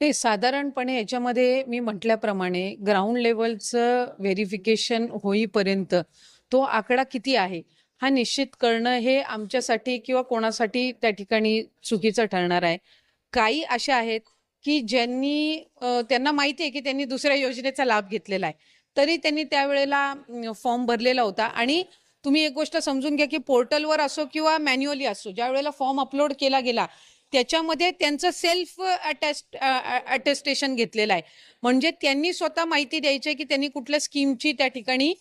ते साधारणपणे याच्यामध्ये मी म्हटल्याप्रमाणे ग्राउंड लेवलचं व्हेरिफिकेशन होईपर्यंत तो आकडा किती आहे हा निश्चित करणं हे आमच्यासाठी किंवा कोणासाठी त्या ठिकाणी चुकीचं ठरणार आहे. काही अशा आहेत की ज्यांनी त्यांना माहिती आहे की त्यांनी दुसऱ्या योजनेचा लाभ घेतलेला आहे. तरी त्यांनी त्यावेळेला फॉर्म भरलेला होता आणि तुम्ही एक गोष्ट समजून घ्या की पोर्टलवर असो किंवा मॅन्युअली असो ज्या वेळेला फॉर्म अपलोड केला गेला त्याच्यामध्ये त्यांचं सेल्फ अटेस्ट अटेस्टेशन घेतलेलं आहे. म्हणजे त्यांनी स्वतः माहिती द्यायची आहे की त्यांनी कुठल्या स्कीमची त्या ठिकाणी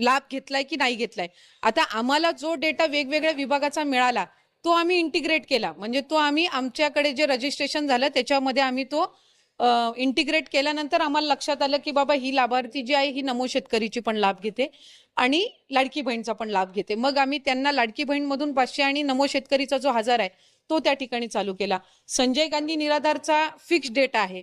लाभ घेतलाय की नाही घेतलाय. आता आम्हाला जो डेटा वेगवेगळ्या विभागाचा मिळाला तो आम्ही इंटिग्रेट केला. म्हणजे तो आम्ही आमच्याकडे जे रजिस्ट्रेशन झालं त्याच्यामध्ये आम्ही तो इंटिग्रेट केल्यानंतर आम्हाला लक्षात आलं की बाबा ही लाभार्थी जी आहे ही नमो शेतकरीची पण लाभ घेते आणि लाडकी बहीणचा पण लाभ घेते. मग आम्ही त्यांना लाडकी बहीणमधून पाचशे आणि नमो शेतकरीचा जो हजार आहे तो त्या ठिकाणी चालू केला. संजय गांधी निराधारचा फिक्स डेटा आहे.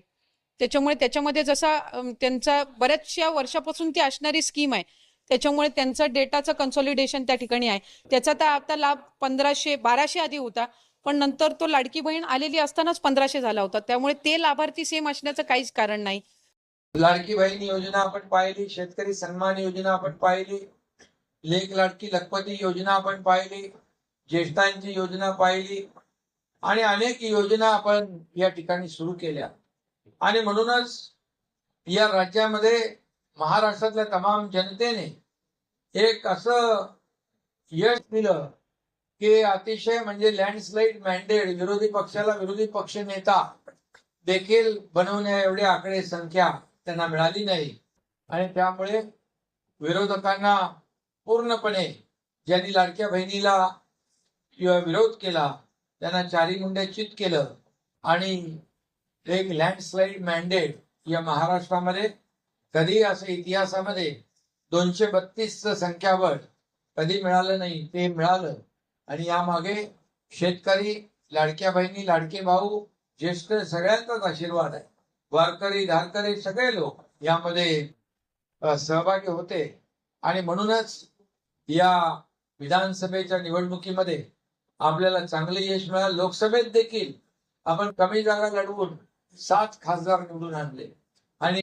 त्याच्यामुळे त्याच्यामध्ये जसा त्यांचा बऱ्याचशा वर्षापासून ती असणारी स्कीम आहे. त्याच्यामुळे त्यांचा डेटाचं कन्सॉलिडेशन त्या ठिकाणी आहे. त्याचा तर आता लाभ पंधराशे बाराशे आधी होता. पण नंतर तो लाडकी बहीण आलेली असतानाच पंधराशे झाला होता. त्यामुळे ते लाभार्थी सेम असण्याचं काहीच कारण नाही. लाडकी बहीण योजना आपण पाहिली शेतकरी सन्मान योजना आपण पाहिली लेख लाडकी लखपती योजना आपण पाहिली ज्येष्ठांची योजना पाहिली आणि अनेक योजना आपण या ठिकाणी सुरू केल्या. आणि म्हणूनच या राज्यामध्ये महाराष्ट्रातल्या तमाम जनतेने एक असं यश दिलं की अतिशय म्हणजे लँडस्लाईड मँडेड विरोधी पक्षाला विरोधी पक्ष नेता देखील बनवण्या एवढी आकडे संख्या त्यांना मिळाली नाही. आणि त्यामुळे विरोधकांना पूर्णपणे ज्यांनी लाडक्या बहिणीला किंवा विरोध केला त्यांना चारी गुंड्याचित केलं आणि एक लँडस्लाईड मॅन्डेट या महाराष्ट्रामध्ये कधी असं इतिहासामध्ये दोनशे बत्तीस संख्याबळ कधी मिळालं नाही ते मिळालं. आणि यामागे शेतकरी लाडक्या बहिणी लाडके भाऊ ज्येष्ठ सगळ्यांचाच आशीर्वाद आहे. वारकरी धारकरी सगळे लोक यामध्ये सहभागी होते. आणि म्हणूनच या विधानसभेच्या निवडणुकीमध्ये आपल्याला चांगले यश मिळालं. लोकसभेत देखील आपण कमी जागा लढवून सात खासदार निवडून आणले. आणि